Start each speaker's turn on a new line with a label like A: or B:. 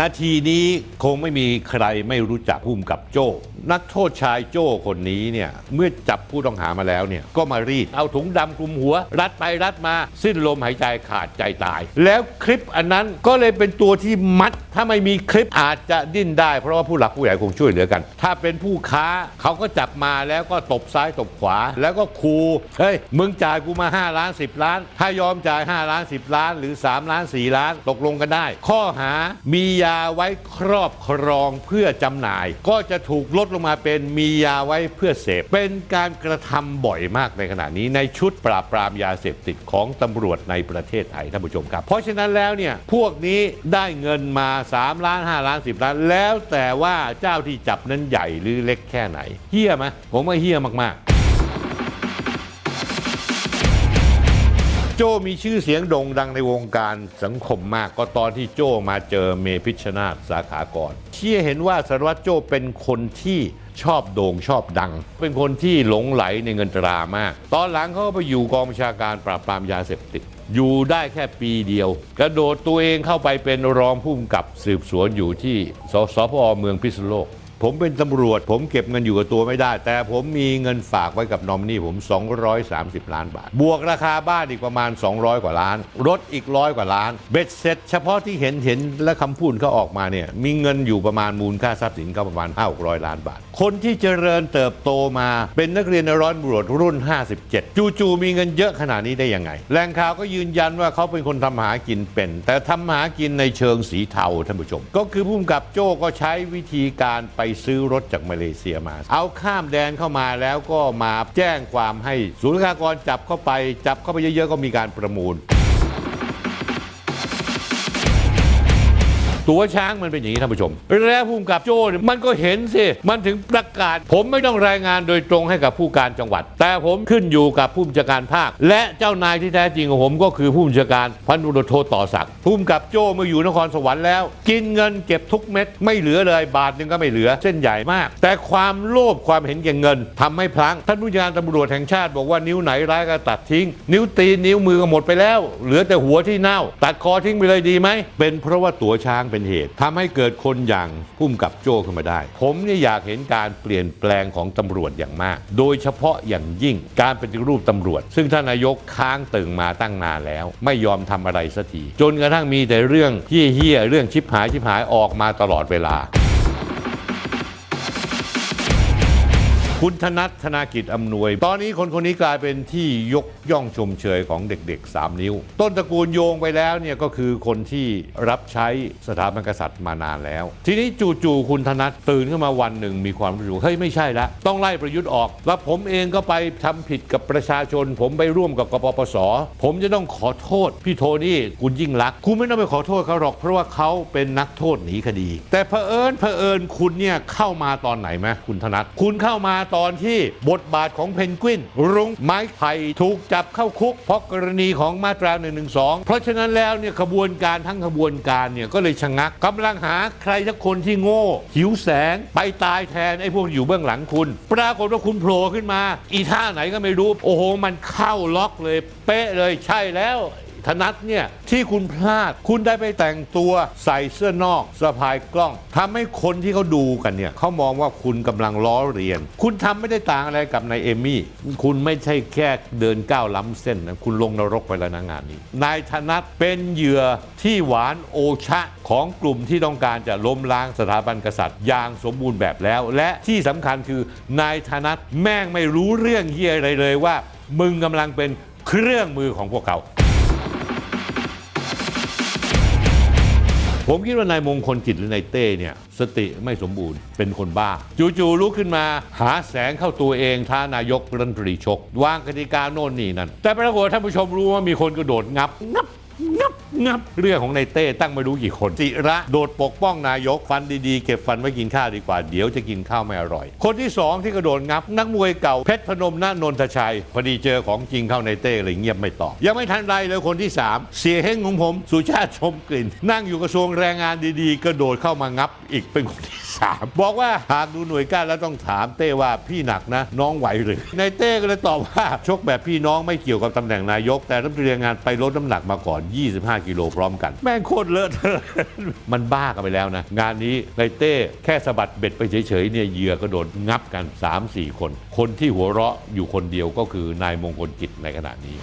A: นาทีนี้คงไม่มีใครไม่รู้จักภูมิกับโจ้ นักโทษชายโจ้คนนี้เนี่ยเมื่อจับผู้ต้องหามาแล้วเนี่ยก็มารีด เอาถุงดำคลุมหัว รัดไปรัดมาสิ้นลมหายใจขาดใจตาย แล้วคลิปอันนั้นก็เลยเป็นตัวที่มัด ถ้าไม่มีคลิปอาจจะดิ้นได้ เพราะว่าผู้หลักผู้ใหญ่คงช่วยเหลือกัน ถ้าเป็นผู้ค้าเขาก็จับมาแล้วก็ตบซ้ายตบขวา แล้วก็คูเฮ้ยมึงจ่ายกูมา 5 ล้าน 10 ล้าน ถ้ายอมจ่าย 5 ล้าน 10 ล้าน หรือ 3 ล้าน 4 ล้านตกลงกันได้ ข้อหามียาไว้ครอบครองเพื่อจำหน่าย ก็จะถูกลดลงมาเป็นมียาไว้เพื่อเสพ เป็นการกระทำบ่อยมากในขณะนี้ในชุดปราบปรามยาเสพติดของตำรวจในประเทศไทยท่านผู้ชมครับ เพราะฉะนั้นแล้วเนี่ยพวกนี้ได้เงินมา 3 ล้าน 5 ล้าน 10 ล้าน แล้วแต่ว่าเจ้าที่จับนั้นใหญ่หรือเล็กแค่ไหนเฮี้ยไหมผมว่าเฮี้ยมากๆ โจมีชื่อเสียงโด่งดังในวงการสังคมมากก็ตอนที่โจมาเจอเมพิชนาธสาขากรเชี่ยเห็นว่าสารวัตรโจเป็นคนที่ชอบโด่งชอบดัง เป็นคนที่หลงไหลในเงินตรามาก ตอนหลังเขาก็ไปอยู่กองบัญชาการปราบปรามยาเสพติด อยู่ได้แค่ปีเดียว กระโดดตัวเองเข้าไปเป็นรองผู้กำกับสืบสวนอยู่ที่สสพเมืองพิษณุโลก ผมเป็นตำรวจ ผมเก็บเงินอยู่กับตัวไม่ได้ แต่ผมมีเงินฝากไว้กับนอมินีผม 230 ล้านบาท บวกราคาบ้านอีกประมาณ 200 กว่าล้าน รถอีกร้อยกว่าล้าน เบ็ดเสร็จเฉพาะที่เห็นเห็นและคำพูดเขาออกมาเนี่ยมีเงินอยู่ประมาณมูลค่าทรัพย์สินเขาประมาณ5 600 ล้านบาท คนที่เจริญเติบโตมาเป็นนักเรียนในร้อยตำรวจรุ่น 57 จู่ๆมีเงินเยอะขนาดนี้ได้ยังไงแหล่งข่าวก็ยืนยันว่าเขาเป็นคนทำหากินเป็น แต่ทำหากินในเชิงสีเทาท่านผู้ชม ก็คือผู้กับโจ้ก็ใช้วิธีการไปซื้อรถจากมาเลเซียมา เอาข้ามแดนเข้ามาแล้วก็มาแจ้งความให้ศูนย์กากรจับเข้าไป จับเข้าไปเยอะๆก็มีการประมูล ตัวช้างมันเป็นอย่างนี้ท่านผู้ชม แล้วภูมิกับโจ้เนี่ยมันก็เห็นสิ มันถึงประกาศ ผมไม่ต้องรายงานโดยตรงให้กับผู้การจังหวัด แต่ผมขึ้นอยู่กับผู้บัญชาการภาค และเจ้านายที่แท้จริงของผมก็คือผู้บัญชาการพันตุรโทต่อศักดิ์ภูมิกับโจ้เมื่ออยู่นครสวรรค์แล้ว กินเงินเก็บทุกเม็ดไม่เหลือเลยบาทหนึงก็ไม่เหลือเส้นใหญ่มาก แต่ความโลภความเห็นแก่เงินทำให้พลังท่านผู้การตำรวจแห่งชาติบอกว่านิ้วไหนร้ายก็ตัดทิ้ง นิ้วตีนนิ้วมือก็หมดไปแล้ว เหลือแต่หัวที่เน่า ตัดคอทิ้งไปเลยดีไหมเป็นเพราะว่าตัวช้างเป็นเหตุทำให้เกิดคนอย่างพุ่มกับโจ้ขึ้นมาได้ ผมเนี่ยอยากเห็นการเปลี่ยนแปลงของตำรวจอย่างมาก โดยเฉพาะอย่างยิ่งการปฏิรูปตำรวจ ซึ่งท่านนายกค้างตึงมาตั้งนานแล้ว ไม่ยอมทำอะไรสักทีจนกระทั่งมีแต่เรื่องเฮี้ยเรื่องชิบหายชิบหายออกมาตลอดเวลา คุณธนัทธนากิจอำนวย ตอนนี้คนคนนี้กลายเป็นที่ยกย่องชมเชยของเด็กๆ 3 นิ้ว ต้นตระกูลโยงไปแล้วเนี่ยก็คือคนที่รับใช้สถาบันกษัตริย์มานานแล้ว ทีนี้จู่ๆคุณธนัทตื่นขึ้นมาวันหนึ่งมีความรู้สึกเฮ้ยไม่ใช่ละต้องไล่ประยุทธ์ออก แล้วผมเองก็ไปทำผิดกับประชาชน ผมไปร่วมกับกปปส ผมจะต้องขอโทษพี่โทนี่คุณยิ่งรัก คุณไม่ต้องไปขอโทษเขาหรอก เพราะว่าเขาเป็นนักโทษหนีคดี แต่เผอิญเผอิญคุณเนี่ยเข้ามาตอนไหนไหมคุณธนัทคุณเข้ามาตอนที่บทบาทของเพนกวิน รุ้งไม้ไผ่ถูกจับเข้าคุก เพราะกรณีของมาตรา1นึเพราะฉะนั้นแล้วเนี่ยขบวนการทั้งขบวนการเนี่ยก็เลยชะงักกำลังหาใครสักคนที่โง่ หิวแสง ไปตายแทนไอ้พวกอยู่เบื้องหลังคุณ ปรากฏว่าคุณโผล่ขึ้นมา อีท่าไหนก็ไม่รู้ โอ้โห มันเข้าล็อกเลย เป๊ะเลยใช่แล้ว ธนัทเนี่ยที่คุณพลาด คุณได้ไปแต่งตัวใส่เสื้อนอกสะพายกล้องทำให้คนที่เขาดูกันเนี่ยเขามองว่าคุณกำลังล้อเลียน คุณทำไม่ได้ต่างอะไรกับนายเอมี่ คุณไม่ใช่แค่เดินก้าวล้ำเส้นนะคุณลงนรกไปแล้วนะงานนี้ นายธนัทเป็นเหยื่อที่หวานโอชะของกลุ่มที่ต้องการจะล้มล้างสถาบันกษัตริย์ อย่างสมบูรณ์แบบแล้ว และที่สำคัญคือนายธนัทแม่งไม่รู้เรื่องเฮียอะไรเลยว่า มึงกำลังเป็นเครื่องมือของพวกเขา ผมคิดว่านายมงคลกิจหรือนายเต้เนี่ยสติไม่สมบูรณ์เป็นคนบ้า จู่ๆลุกขึ้นมาหาแสงเข้าตัวเองท้านายกรัฐมนตรีชก วางกติกาโน่นนี่นั่นแต่ปรากฏท่านผู้ชมรู้ว่ามีคนกระโดดงับงับ งับเรื่องของนายเต้ตั้งไม่รู้กี่คนจิระโดดปกป้องนายกฟันดีๆ เก็บฟันไว้กินข้าวดีกว่าเดี๋ยวจะกินข้าวไม่อร่อย คนที่สองที่กระโดดงับ นักมวยเก่าเพชรพนมนนนทชัยพอดีเจอของจริงเข้าในเต้เลยเงียบไม่ตอบ ยังไม่ทันไรเลยคนที่สามเสียเฮงของผม สุชาติชมกลิ่น นั่งอยู่กระทรวงแรงงานดีๆ กระโดดเข้ามางับอีกเป็นคนที่ 3บอกว่าหากดูหน่วยก้านแล้วต้องถามเต้ว่าพี่หนักนะ น้องไหวหรือในเต้ก็เลยตอบว่าชกแบบพี่น้องไม่เกี่ยวกับตำแหน่งนายก แต่รัฐมนตรีแรงงานไปลดน้ำหนักมาก่อน 25 กิโลพร้อมกัน แม่งโคตรเลอะเทอะมันบ้ากันไปแล้วนะ งานนี้ในเต้แค่สะบัดเบ็ดไปเฉยๆเนี่ยเหยื่อก็โดนงับกัน 3-4 คน คนที่หัวเราะอยู่คนเดียวก็คือนายมงคลกิจในขณะนี้